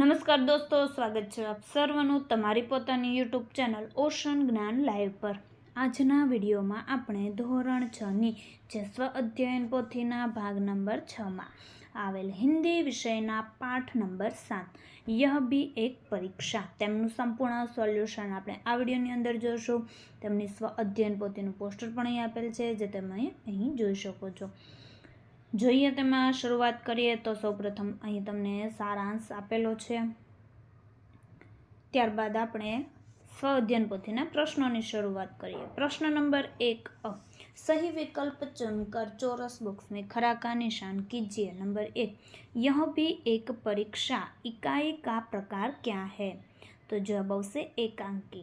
નમસ્કાર દોસ્તો સ્વાગત છે આપ સર્વનું તમારી પોતાની YouTube channel ocean Gyan live પર આજના વિડીયોમાં આપણે ધોરણ છની જે સ્વ અધ્યયન પોથીના ભાગ નંબર છમાં આવેલ હિન્દી વિષયના પાઠ નંબર સાત યહ બી એક પરીક્ષા તેમનું સંપૂર્ણ સોલ્યુશન આપણે આ વિડીયોની અંદર જોઈશું તેમની સ્વ અધ્યયન પોથીનું પોસ્ટર પણ અહીં આપેલ છે જે તમે અહીં જોઈ શકો છો જોઈએ તમા શરૂઆત કરીએ તો સૌપ્રથમ અહીં તમને સારાંશ આપેલા છે ત્યારબાદ આપણે ફ અધ્યયન પોથીના પ્રશ્નોની શરૂઆત કરીએ પ્રશ્ન નંબર 1 અ સાહી વિકલ્પ ચન કર ચોરસ બોક્સ મે ખરા કા નિશાન કીજીએ નંબર 1 યહ ભી એક પરીક્ષા એકાય કા પ્રકાર ક્યા હૈ તો જવાબ હોસે એકાંકી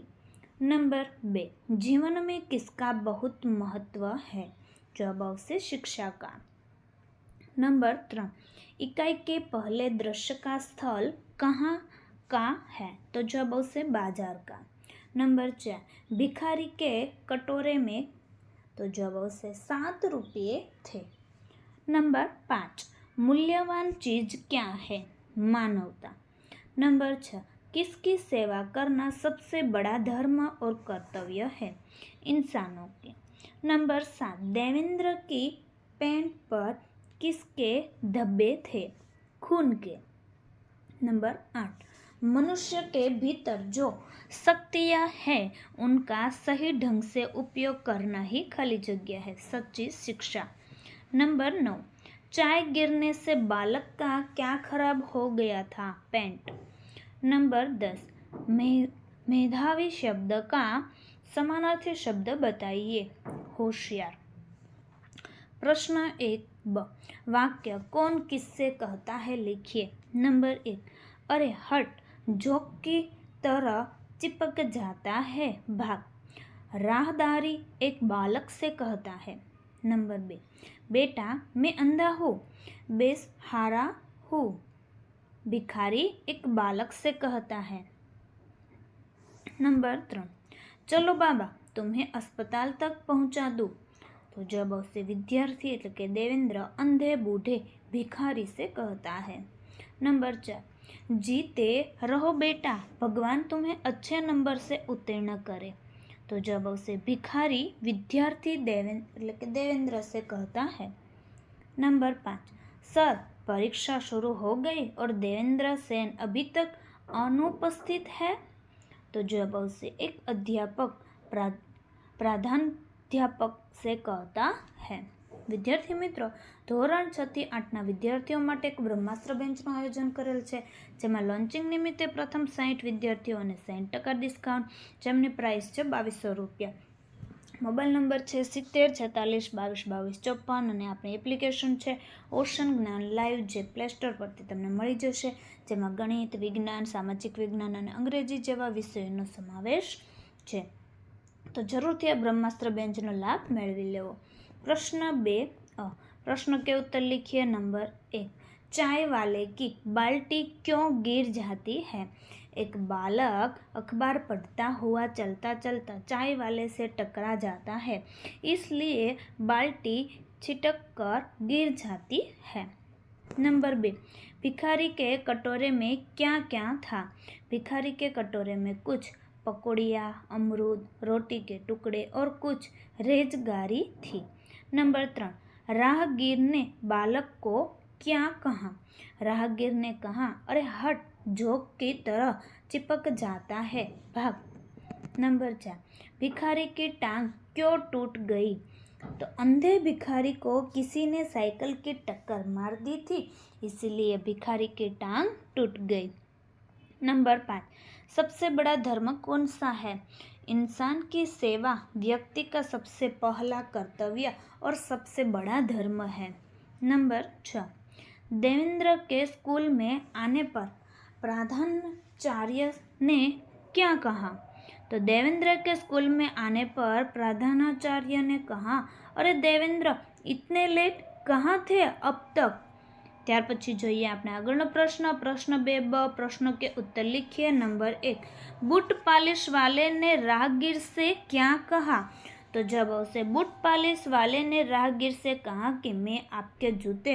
નંબર 2 જીવન મે કિસકા બહોત મહત્વ હૈ જવાબ હોસે શિક્ષા કા नंबर त्र इकाई के पहले दृश्य का स्थल कहाँ का है तो जब उसे बाजार का नंबर चार भिखारी के कटोरे में तो जब उसे सात रुपये थे नंबर पाँच मूल्यवान चीज क्या है मानवता नंबर छ किसकी सेवा करना सबसे बड़ा धर्म और कर्तव्य है इंसानों के नंबर सात देवेंद्र की पैंट पर किसके धब्बे थे खून के नंबर आठ मनुष्य के भीतर जो शक्तियाँ हैं उनका सही ढंग से उपयोग करना ही खाली जगह है सच्ची शिक्षा नंबर नौ चाय गिरने से बालक का क्या खराब हो गया था पैंट नंबर दस मे मेधावी शब्द का समानार्थी शब्द बताइए होशियार प्रश्न एक ब वाक्य कौन किससे कहता है लिखिए नंबर एक अरे हट जो की तरह चिपक जाता है भाग राहदारी एक बालक से कहता है नंबर बे बेटा मैं अंधा हूँ बेसहारा हूँ भिखारी एक बालक से कहता है नंबर त्रण चलो बाबा तुम्हें अस्पताल तक पहुँचा दूँ तो जब उसे विद्यार्थी एट के देवेंद्र अंधे बूढ़े भिखारी से कहता है नंबर चार जीते रहो बेटा भगवान तुम्हें अच्छे नंबर से उत्तीर्ण करे तो जब उसे भिखारी विद्यार्थी देवेंद्र के देवेंद्र से कहता है नंबर पाँच सर परीक्षा शुरू हो गई और देवेंद्र सेन अभी तक अनुपस्थित है तो जब उसे एक अध्यापक प्रा, प्राधान અધ્યાપક સે કહેતા હૈ વિદ્યાર્થી મિત્રો ધોરણ છથી આઠના વિદ્યાર્થીઓ માટે એક બ્રહ્માસ્ત્ર બેન્ચનું આયોજન કરેલ છે જેમાં લોન્ચિંગ નિમિત્તે પ્રથમ સાહીઠ વિદ્યાર્થીઓને સાહીઠ ટકા ડિસ્કાઉન્ટ જેમની પ્રાઇસ છે બાવીસો રૂપિયા મોબાઈલ નંબર છે સિત્તેર છેતાલીસ બાવીસ બાવીસ ચોપન અને આપણી એપ્લિકેશન છે ઓશન જ્ઞાન લાઈવ જે પ્લે સ્ટોર પરથી તમને મળી જશે જેમાં ગણિત વિજ્ઞાન સામાજિક વિજ્ઞાન અને અંગ્રેજી જેવા વિષયોનો સમાવેશ છે तो जरूर थे ब्रह्मास्त्र બેન્ચનો लाभ मेरी लेव प्रश्न बे प्रश्न के उत्तर लिखिए नंबर एक चाय वाले की बाल्टी क्यों गिर जाती है एक बालक अखबार पढ़ता हुआ चलता चलता चाय वाले से टकरा जाता है इसलिए बाल्टी छिटक कर गिर जाती है नंबर बी भिखारी के कटोरे में क्या क्या था भिखारी के कटोरे में कुछ पकौड़िया अमरूद रोटी के टुकड़े और कुछ रेजगारी थी नंबर राहगीर ने बालक को क्या कहा राहगीर ने कहा अरे हट જોક की तरह चिपक जाता है भाग नंबर चार भिखारी की टांग क्यों टूट गई तो अंधे भिखारी को किसी ने साइकिल की टक्कर मार दी थी इसलिए भिखारी की टांग टूट गई नंबर पाँच सबसे बड़ा धर्म कौन सा है इंसान की सेवा व्यक्ति का सबसे पहला कर्तव्य और सबसे बड़ा धर्म है नंबर छः देवेंद्र के स्कूल में आने पर प्रधानाचार्य ने क्या कहा तो देवेंद्र के स्कूल में आने पर प्रधानाचार्य ने कहा अरे देवेंद्र इतने लेट कहाँ थे अब तक त્યાર પછી જોઈએ આપને આગળનો પ્રશ્ન પ્રશ્ન 2 બ પ્રશ્ન કે ઉત્તર લખીએ નંબર 1 બટ પાલિશ વાલેને રાઘીર સે શું કહા તો જવાબ ઉસે બટ પાલિશ વાલેને રાઘીર સે કહા કે મેં આપકે જૂતે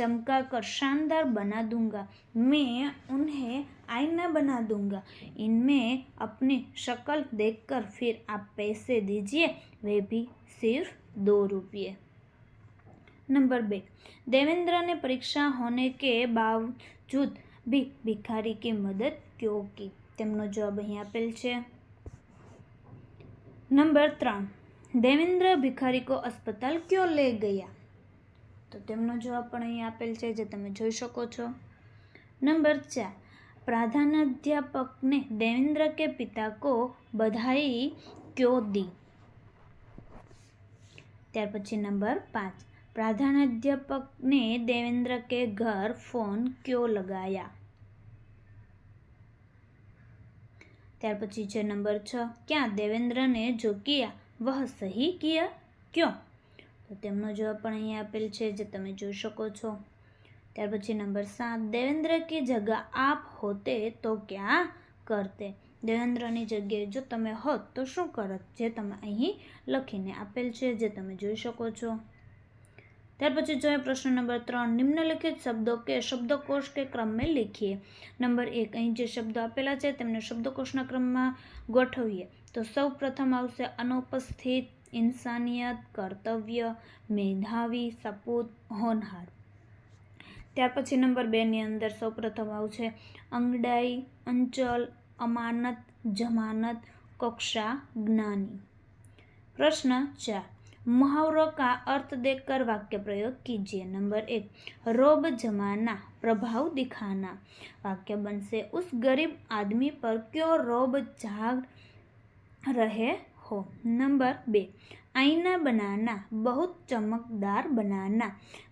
ચમકા કર શાનદાર બના દુંગા મેં ઉનહે આયના બના દુંગા ઇનમે અપને શકલ દેખકર ફિર આપ પૈસે દીજીએ વે ભી સિર્ફ 2 રૂપિયે નંબર બે દેવેન્દ્રને પરીક્ષા હોને કે બાવજૂદ ભી ભિખારી કે મદદ ક્યો કી તેમનો જવાબ અહીં આપેલ છે નંબર ત્રણ દેવેન્દ્ર ભિખારી કો અસ્પતાલ ક્યો લે ગયા તો તેમનો જવાબ પણ અહીં આપેલ છે જે તમે જોઈ શકો છો નંબર ચાર પ્રાધાનાધ્યાપકને દેવેન્દ્ર કે પિતા કો બધાઈ ક્યો દી ત્યાર પછી નંબર પાંચ प्राधान्य पग्ने देवेंद्र के घर फोन क्यों लगाया? ત્યાર પછી 6 શું કે देवेंद्रને જોકિયા વહ સહી કિયા કેમ? તો તેમનો જવાબ પણ અહીં આપેલ છે જે તમે જોઈ શકો છો. ત્યાર પછી નંબર 7 देवेंद्र કે જગ્યા આપ હોતે તો ક્યાં કરતે? देवेंद्र ની જગ્યાએ જો તમે હો તો શું કરત? જે તમે અહીં લખીને આપેલ છે જે તમે જોઈ શકો છો. ત્યાર પછી જોઈએ પ્રશ્ન નંબર ત્રણ નિમ્નલિખિત શબ્દો કે શબ્દકોશ કે ક્રમે લખીએ નંબર એક અહીં જે શબ્દો આપેલા છે તેમને શબ્દકોશના ક્રમમાં ગોઠવીએ તો સૌ પ્રથમ આવશે અનુપસ્થિત ઇન્સાનિયત કર્તવ્ય મેધાવી સપૂત હોનહાર ત્યાર પછી નંબર બેની અંદર સૌ પ્રથમ આવશે અંગડાઈ અંચલ અમાનત જમાનત કક્ષા જ્ઞાની પ્રશ્ન ચાર मुहावरों का अर्थ देखकर वाक्य प्रयोग कीजिए नंबर एक रोब जमाना प्रभाव दिखाना वाक्य बन से उस गरीब आदमी पर क्यों रोब जाग रहे हो नंबर बे आईना बनाना बहुत चमकदार बनाना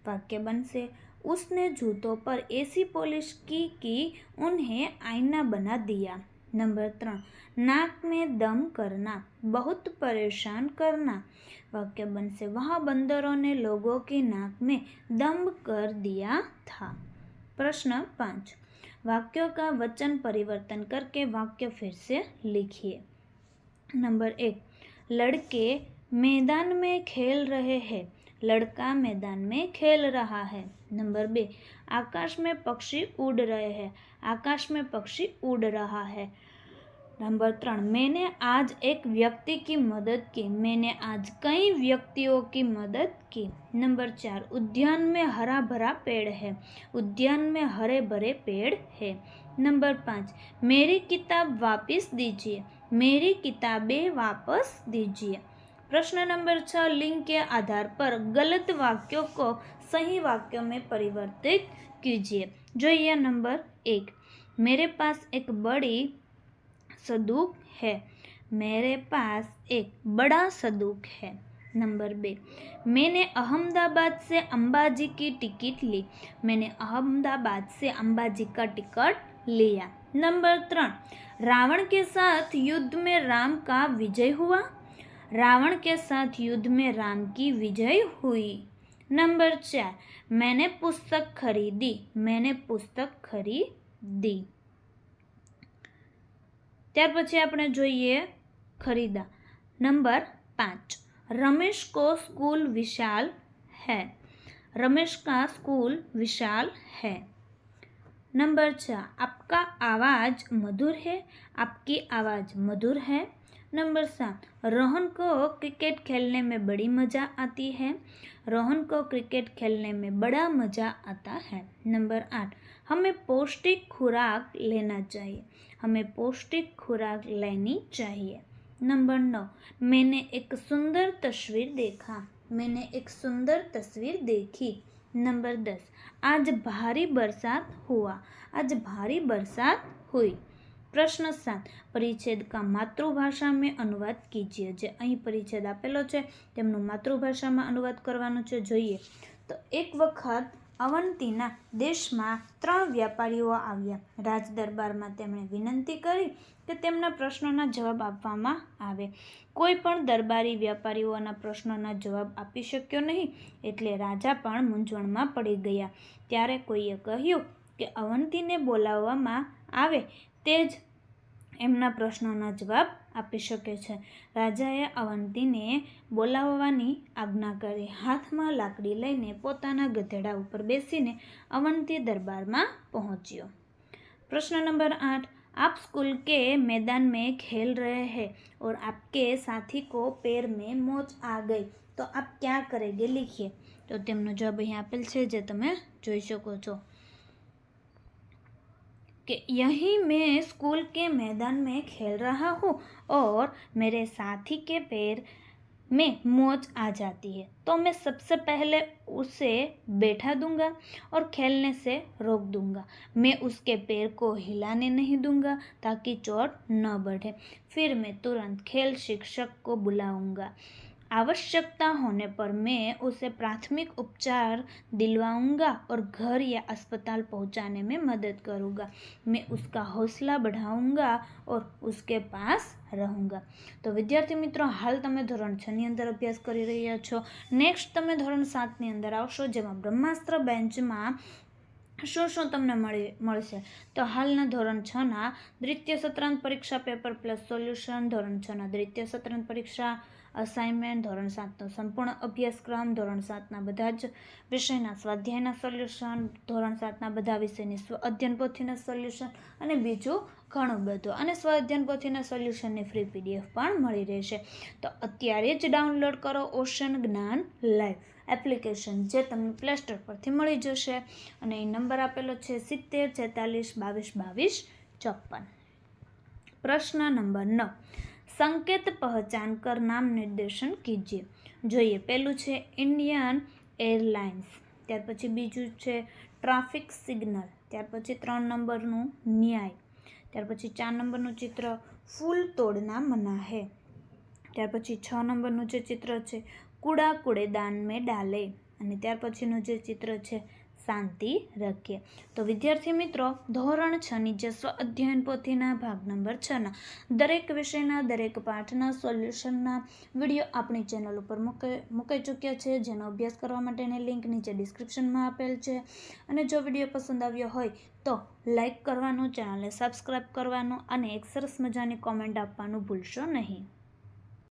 वाक्य बन से उसने जूतों पर ऐसी पॉलिश की कि उन्हें आईना बना दिया नंबर त्र नाक में दम करना बहुत परेशान करना वाक्य बन से वहाँ बंदरों ने लोगों के नाक में दम कर दिया था प्रश्न पाँच वाक्यों का वचन परिवर्तन करके वाक्य फिर से लिखिए नंबर एक लड़के मैदान में खेल रहे हैं लड़का मैदान में खेल रहा है नंबर बे आकाश में पक्षी उड़ रहे हैं आकाश में पक्षी उड़ रहा है नंबर ત્રણ मैंने आज एक व्यक्ति की मदद की मैंने आज कई व्यक्तियों की मदद की नंबर चार उद्यान में हरा भरा पेड़ है उद्यान में हरे भरे पेड़ है नंबर पाँच मेरी किताब वापस दीजिए मेरी किताबें वापस दीजिए प्रश्न नंबर छः लिंक के आधार पर गलत वाक्यों को सही वाक्यों में परिवर्तित कीजिए जो यह नंबर एक मेरे पास एक बड़ी सदूक है मेरे पास एक बड़ा सदूक है नंबर बे मैंने अहमदाबाद से अंबाजी की टिकट ली मैंने अहमदाबाद से अंबाजी का टिकट लिया नंबर तीन रावण के साथ युद्ध में राम का विजय हुआ रावण के साथ युद्ध में राम की विजय हुई नंबर चार मैंने पुस्तक खरीदी मैंने पुस्तक खरीदी त્યાર પછી આપણે જોઈએ ખરીદા નંબર 5 रमेश કો સ્કૂલ વિશાલ હૈ रमेश કા સ્કૂલ વિશાલ હૈ નંબર 6 આપકા આવાજ મધુર હૈ આપકી આવાજ મધુર હૈ नंबर सात रोहन को क्रिकेट खेलने में बड़ी मज़ा आती है रोहन को क्रिकेट खेलने में बड़ा मज़ा आता है नंबर आठ हमें पौष्टिक खुराक लेना चाहिए हमें पौष्टिक खुराक लेनी चाहिए नंबर नौ मैंने एक सुंदर तस्वीर देखा मैंने एक सुंदर तस्वीर देखी नंबर दस आज भारी बरसात हुआ आज भारी बरसात हुई પ્રશ્ન સાત પરિચ્છેદ કા માતૃભાષા મેં અનુવાદ કીજીએ જે અહીં પરિચ્છેદ આપેલો છે તેમનું માતૃભાષામાં અનુવાદ કરવાનો છે જોઈએ તો એક વખત અવંતીના દેશમાં ત્રણ વ્યાપારીઓ આવ્યા રાજદરબારમાં તેમણે વિનંતી કરી કે તેમના પ્રશ્નોના જવાબ આપવામાં આવે કોઈ પણ દરબારી વ્યાપારીઓના પ્રશ્નોના જવાબ આપી શક્યો નહીં એટલે રાજા પણ મૂંઝવણમાં પડી ગયા ત્યારે કોઈએ કહ્યું કે અવંતીને બોલાવવામાં આવે તે જ એમના પ્રશ્નોના જવાબ આપી શકે છે રાજાએ અવંતીને બોલાવવાની આજ્ઞા કરી હાથમાં લાકડી લઈને પોતાના ગધેડા ઉપર બેસીને અવંતી દરબારમાં પહોંચ્યો પ્રશ્ન નંબર આઠ આપ સ્કૂલ કે મેદાન में ખેલ રહે हैं ઓર આપકે સાથી કો પેર મેં मोच આ ગઈ તો આપ ક્યાં કરેગે લીખીએ તો તેમનો જવાબ અહીં આપેલ છે જે તમે જોઈ શકો છો कि यहीं मैं स्कूल के मैदान में खेल रहा हूँ और मेरे साथी के पैर में मोच आ जाती है तो मैं सबसे पहले उसे बैठा दूंगा और खेलने से रोक दूंगा मैं उसके पैर को हिलाने नहीं दूंगा ताकि चोट न बढ़े फिर मैं तुरंत खेल शिक्षक को बुलाऊंगा आवश्यकता होने पर मैं उसे प्राथमिक उपचार दिलवाऊंगा और घर या अस्पताल पहुंचाने में मदद करूंगा मैं उसका हौसला बढ़ाऊंगा और उसके पास रहूंगा तो विद्यार्थी मित्रों हाल तुम्हें ધોરણ 6 ની અંદર અભ્યાસ કરી રહ્યા છો નેક્સ્ટ તમે ધોરણ 7 ની અંદર આવશો જેમાં ब्रह्मास्त्र બેન્ચમાં શું શું તમને મળશે તો હાલના ધોરણ 6 ના દ્વિતીય સત્રંત પરીક્ષા પેપર પ્લસ સોલ્યુશન ધોરણ 6 ના દ્વિતીય સત્રંત પરીક્ષા અસાઇનમેન્ટ ધોરણ સાતનો સંપૂર્ણ અભ્યાસક્રમ ધોરણ સાતના બધા જ વિષયના સ્વાધ્યાયના સોલ્યુશન ધોરણ સાતના બધા વિષયની સ્વ અધ્યયન પોથીના સોલ્યુશન અને બીજું ઘણું બધું અને સ્વ અધ્યયન પોથીના સોલ્યુશનની ફ્રી પીડીએફ પણ મળી રહેશે તો અત્યારે જ ડાઉનલોડ કરો ઓશન જ્ઞાન લાઈવ એપ્લિકેશન જે તમને પ્લે સ્ટોર પરથી મળી જશે અને એ નંબર આપેલો છે સિત્તેર છેતાલીસ બાવીસ બાવીસ ચોપન પ્રશ્ન નંબર નવ સંકેત પહેચાન કર નામ નિર્દેશન કીજે જોઈએ પહેલું છે ઇન્ડિયન એરલાઇન્સ ત્યાર પછી બીજું છે ટ્રાફિક સિગ્નલ ત્યાર પછી ત્રણ નંબરનું ન્યાય ત્યાર પછી ચાર નંબરનું ચિત્ર ફૂલ તોડના મના હે ત્યાર પછી છ નંબરનું જે ચિત્ર છે કુડા કુડે દાન મેં ડાલે અને ત્યાર પછીનું જે ચિત્ર છે શાંતિ રાખીએ તો વિદ્યાર્થી મિત્રો ધોરણ છની જે સ્વ અધ્યયન પોથીના ભાગ નંબર છના દરેક વિષયના દરેક પાઠના સોલ્યુશનના વિડીયો આપણી ચેનલ ઉપર મૂકે મૂકાઈ ચૂક્યા છે જેનો અભ્યાસ કરવા માટેની લિંક નીચે ડિસ્ક્રિપ્શનમાં આપેલ છે અને જો વિડીયો પસંદ આવ્યો હોય તો લાઈક કરવાનું ચેનલને સબસ્ક્રાઈબ કરવાનું અને એક સરસ મજાની કોમેન્ટ આપવાનું ભૂલશો નહીં